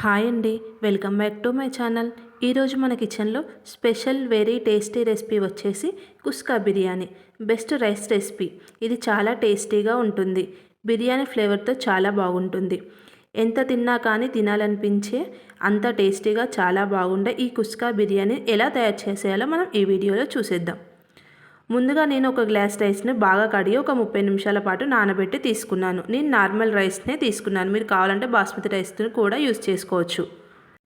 Hi అండి welcome back to my channel. ఈరోజు మన కిచెన్లో స్పెషల్ వెరీ టేస్టీ రెసిపీ వచ్చేసి kuska biryani best rice recipe. ఇది చాలా టేస్టీగా ఉంటుంది. బిర్యానీ ఫ్లేవర్తో చాలా బాగుంటుంది. ఎంత తిన్నా కానీ తినాలనిపించే అంత టేస్టీగా చాలా బాగుండే ఈ కుస్కా బిర్యానీ ఎలా తయారు చేసేయాలో మనం ఈ వీడియోలో చూసేద్దాం. ముందుగా నేను ఒక గ్లాస్ రైస్ని బాగా కడిగి ఒక ముప్పై నిమిషాల పాటు నానబెట్టి తీసుకున్నాను. నేను నార్మల్ రైస్నే తీసుకున్నాను. మీరు కావాలంటే బాస్మతి రైస్ని కూడా యూస్ చేసుకోవచ్చు.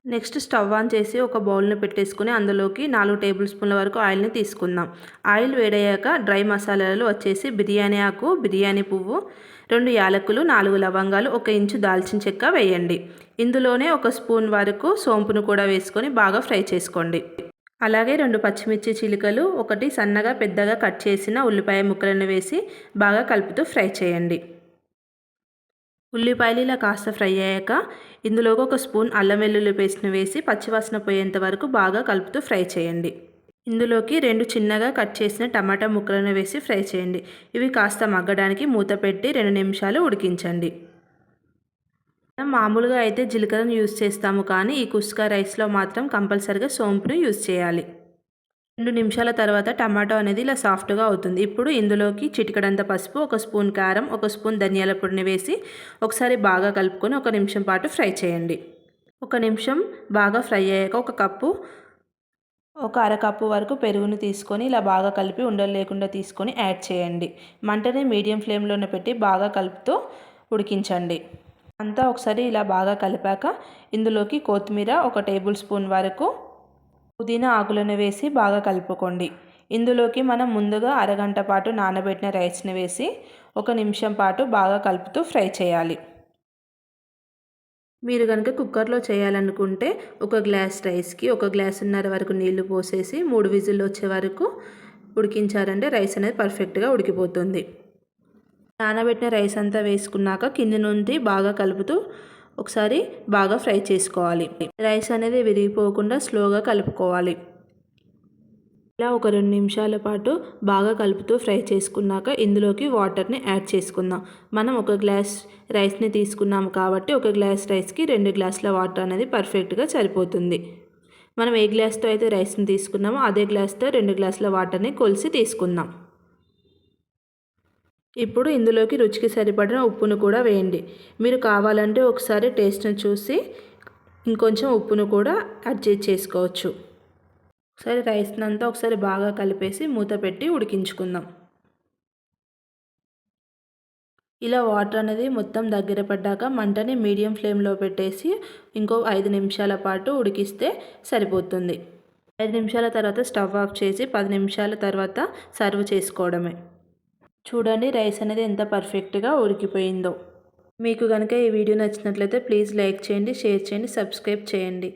నెక్స్ట్ స్టవ్ ఆన్ చేసి ఒక బౌల్ని పెట్టేసుకుని అందులోకి నాలుగు టేబుల్ స్పూన్ల వరకు ఆయిల్ని తీసుకుందాం. ఆయిల్ వేడయ్యాక డ్రై మసాలాలు వచ్చేసి బిర్యానీ ఆకు బిర్యానీ పువ్వు రెండు యాలకులు నాలుగు లవంగాలు ఒక ఇంచు దాల్చిన చెక్క వేయండి. ఇందులోనే ఒక స్పూన్ వరకు సోంపును కూడా వేసుకొని బాగా ఫ్రై చేసుకోండి. అలాగే రెండు పచ్చిమిర్చి చిలుకలు ఒకటి సన్నగా పెద్దగా కట్ చేసిన ఉల్లిపాయ ముక్కలను వేసి బాగా కలుపుతూ ఫ్రై చేయండి. ఉల్లిపాయలు ఇలా కాస్త ఫ్రై అయ్యాక ఇందులోకి ఒక స్పూన్ అల్లం వెల్లుల్లి పేస్ట్ని వేసి పచ్చివాసన పోయేంత వరకు బాగా కలుపుతూ ఫ్రై చేయండి. ఇందులోకి రెండు చిన్నగా కట్ చేసిన టమాటా ముక్కలను వేసి ఫ్రై చేయండి. ఇవి కాస్త మగ్గడానికి మూత పెట్టి రెండు నిమిషాలు ఉడికించండి. మామూలుగా అయితే జీలకర్రను యూజ్ చేస్తాము కానీ ఈ కుస్కా రైస్లో మాత్రం కంపల్సరిగా సోంపును యూజ్ చేయాలి. రెండు నిమిషాల తర్వాత టమాటో అనేది ఇలా సాఫ్ట్గా అవుతుంది. ఇప్పుడు ఇందులోకి చిటికడంత పసుపు ఒక స్పూన్ కారం ఒక స్పూన్ ధనియాల పొడిని వేసి ఒకసారి బాగా కలుపుకొని ఒక నిమిషం పాటు ఫ్రై చేయండి. ఒక నిమిషం బాగా ఫ్రై అయ్యాక ఒక కప్పు ఒక అరకప్పు వరకు పెరుగును తీసుకొని ఇలా బాగా కలిపి ఉండలు లేకుండా తీసుకొని యాడ్ చేయండి. మంటని మీడియం ఫ్లేమ్లోనే పెట్టి బాగా కలుపుతూ ఉడికించండి. అంతా ఒకసారి ఇలా బాగా కలిపాక ఇందులోకి కొత్తిమీర ఒక టేబుల్ స్పూన్ వరకు పుదీనా ఆకులను వేసి బాగా కలుపుకోండి. ఇందులోకి మనం ముందుగా అరగంట పాటు నానబెట్టిన రైస్ని వేసి ఒక నిమిషం పాటు బాగా కలుపుతూ ఫ్రై చేయాలి. మీరు కనుక కుక్కర్లో చేయాలనుకుంటే ఒక గ్లాస్ రైస్కి ఒక గ్లాసున్నర వరకు నీళ్ళు పోసేసి మూడు విజిల్లు వచ్చే వరకు ఉడికించారంటే రైస్ అనేది పర్ఫెక్ట్గా ఉడికిపోతుంది. నానబెట్టిన రైస్ అంతా వేసుకున్నాక కింది నుండి బాగా కలుపుతూ ఒకసారి బాగా ఫ్రై చేసుకోవాలి. రైస్ అనేది విరిగిపోకుండా స్లోగా కలుపుకోవాలి. ఇలా ఒక రెండు నిమిషాల పాటు బాగా కలుపుతూ ఫ్రై చేసుకున్నాక ఇందులోకి వాటర్ని యాడ్ చేసుకుందాం. మనం ఒక గ్లాస్ రైస్ని తీసుకున్నాము కాబట్టి ఒక గ్లాస్ రైస్కి రెండు గ్లాసుల వాటర్ అనేది పర్ఫెక్ట్గా సరిపోతుంది. మనం ఏ గ్లాస్తో అయితే రైస్ని తీసుకున్నామో అదే గ్లాస్తో రెండు గ్లాసుల వాటర్ని కొలిసి తీసుకుందాం. ఇప్పుడు ఇందులోకి రుచికి సరిపడిన ఉప్పును కూడా వేయండి. మీరు కావాలంటే ఒకసారి టేస్ట్ని చూసి ఇంకొంచెం ఉప్పును కూడా అడ్జస్ట్ చేసుకోవచ్చు. ఒకసారి రైస్ని అంతా ఒకసారి బాగా కలిపేసి మూత పెట్టి ఉడికించుకుందాం. ఇలా వాటర్ అనేది మొత్తం దగ్గర పడ్డాక మంటని మీడియం ఫ్లేమ్లో పెట్టేసి ఇంకో ఐదు నిమిషాల పాటు ఉడికిస్తే సరిపోతుంది. ఐదు నిమిషాల తర్వాత స్టవ్ ఆఫ్ చేసి పది నిమిషాల తర్వాత సర్వ్ చేసుకోవడమే. చూడండి రైస్ అనేది ఎంత పర్ఫెక్ట్గా ఉడికిపోయిందో. మీకు కనుక ఈ వీడియో నచ్చినట్లయితే ప్లీజ్ లైక్ చేయండి షేర్ చేయండి సబ్స్క్రైబ్ చేయండి.